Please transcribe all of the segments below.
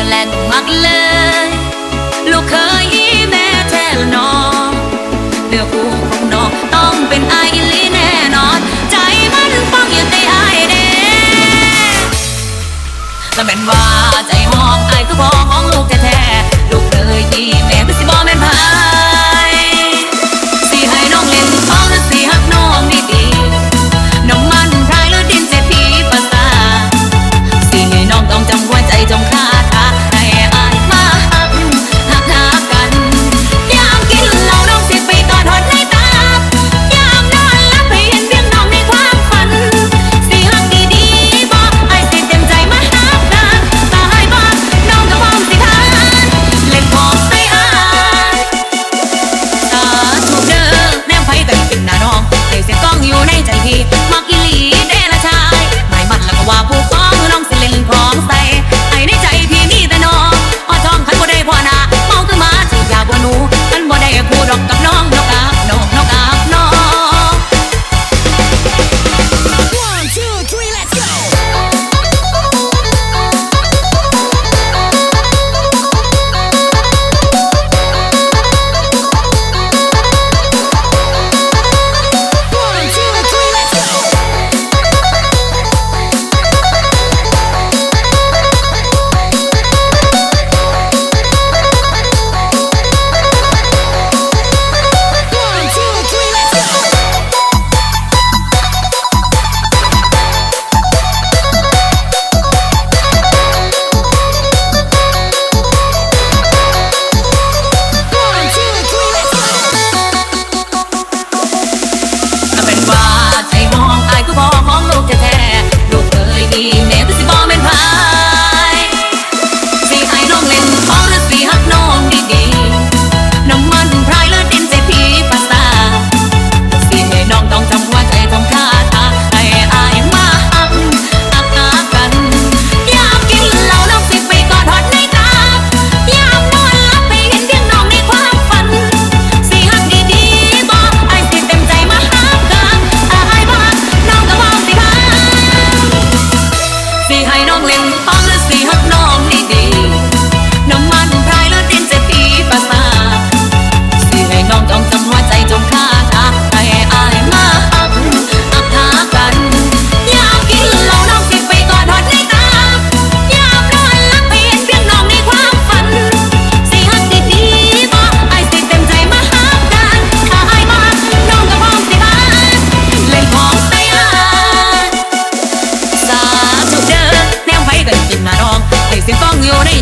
แต่แหลกมักเลย ลูกเคยแม่แท้ลน้องเลือกคู่ของน้องต้องเป็นไอลีแน่นอน ใจมันฟังอยู่ในไอเด้แต่เป็นว่าใจห้องไอคือพอของลูกแท้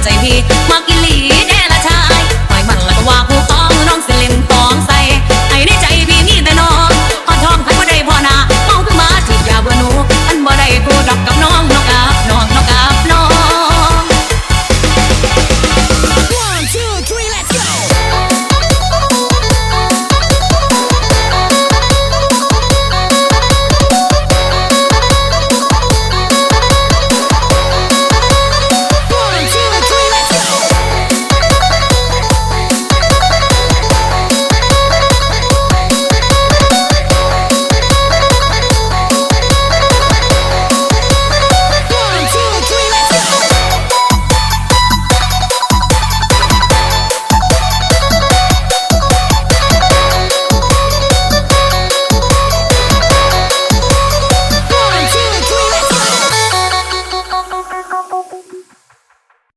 嘴皮。